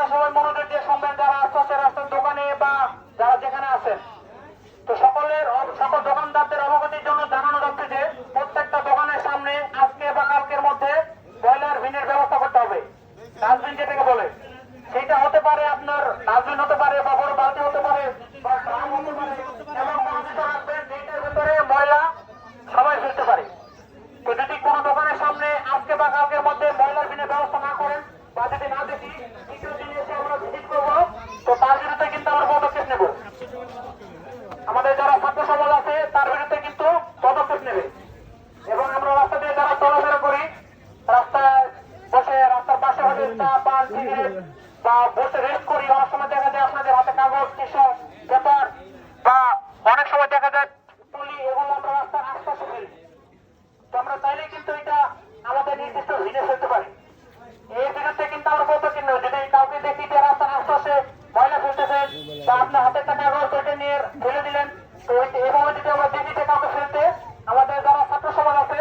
আপনারা সবাই মনোযোগ দিয়ে শুনবেন যারা আশপাশে রাস্তার দোকানে বা যারা যেখানে আছেন। তো সকলের সকল দোকানদারদের অবগতির জন্য জানানো যাচ্ছে যে, প্রত্যেকটা দোকানের সামনে আজকে বা কালকের মধ্যে ব্রয়লার ভিনের ব্যবস্থা করতে হবে। ডাস্টবিন যেটাকে বলে। সেটা হতে পারে আপনার ডাস্টবিন হতে পারে বা বড় বালতি হতে পারে যদি কোনো দোকানের সামনে আজকে বা কালকের মধ্যে ময়লার বিনের ব্যবস্থা না করেন বা যদি না দেখি বা বসে রেস্ট করি। অনেক সময় দেখা যায় আপনাদের হাতে কাগজ টিশার্ট পেপার বা অনেক সময় দেখা যায় তুলি এগুলো আমরা রাস্তার আশপাশে ফেলি তো আমরা চাইলে কিন্তু এটা আমাদের নির্দিষ্ট ভিনে ফেলতে পারি। এই বিরুদ্ধে কিন্তু আমরা পদক্ষেপ নেব যদি কাউকে দেখি যে রাস্তার আশপাশে ময়লা ফেলতেছেন বা আপনার হাতে একটা কাগজ, ওইটা নিয়ে ফেলে দিলেন। তো এভাবে যদি আমরা দেখি যে কাউকে ফেলতে আমাদের যারা ছাত্র সমাজ আছে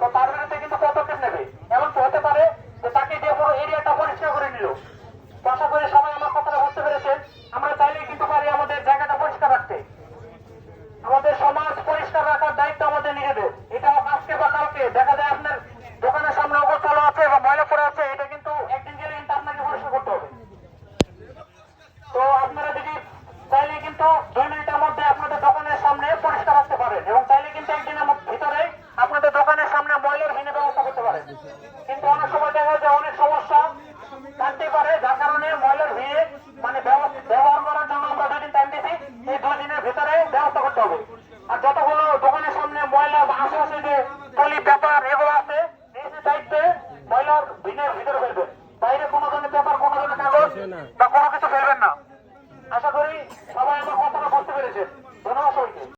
তো তার বিরুদ্ধে কিন্তু পদক্ষেপ নেবে এমনকি হতে পারে যে তাকে যে পুরো এরিয়াটা পরিষ্কার করে নিল তো আশা করি সবাই আমার কথাটা বুঝতে পেরেছেন আমরা চাইলেই কিন্তু পারি আমাদের জায়গাটা পরিষ্কার রাখতে আমাদের সমাজ পরিষ্কার রাখার দায়িত্ব আমাদের নিজেদের এটা আজকে বা কালকে দেখা যায় আপনার দোকানের সামনে অগোছালো আছে বা ময়লা পড়ে আছে এটা কিন্তু একদিন গেলে কিন্তু আপনাকে পরিষ্কার করতে হবে তো আপনারা যদি চাইলে কিন্তু দুই মিনিটের মধ্যে আপনাদের দোকানের সামনে পরিষ্কার রাখতে পারেন এবং চাইলে কিন্তু একদিনের ভিতরে আপনাদের দোকানের সামনে ময়লার ভিনে ব্যবস্থা করতে পারেন। কিন্তু অনেক সময় দেখা যায় অনেক সমস্যা থাকতে পারে, যার কারণে ময়লার ভিড়ে মানে ব্যবহার করার জন্য আমরা দুই দিন টাইম দিচ্ছি এই দুই দিনের ভিতরে ব্যবস্থা করতে হবে। আর যতগুলো দোকানের সামনে ময়লা বা আশেপাশে যে পলি, পেপার এগুলো আছে নিজের দায়িত্বে ময়লার ভিনের ভিতরে ফেলবেন। বাইরে কোনো ধরনের পেপার, কোনো ধরনের কাগজ বা কোনো কিছু ফেলবেন না। আশা করি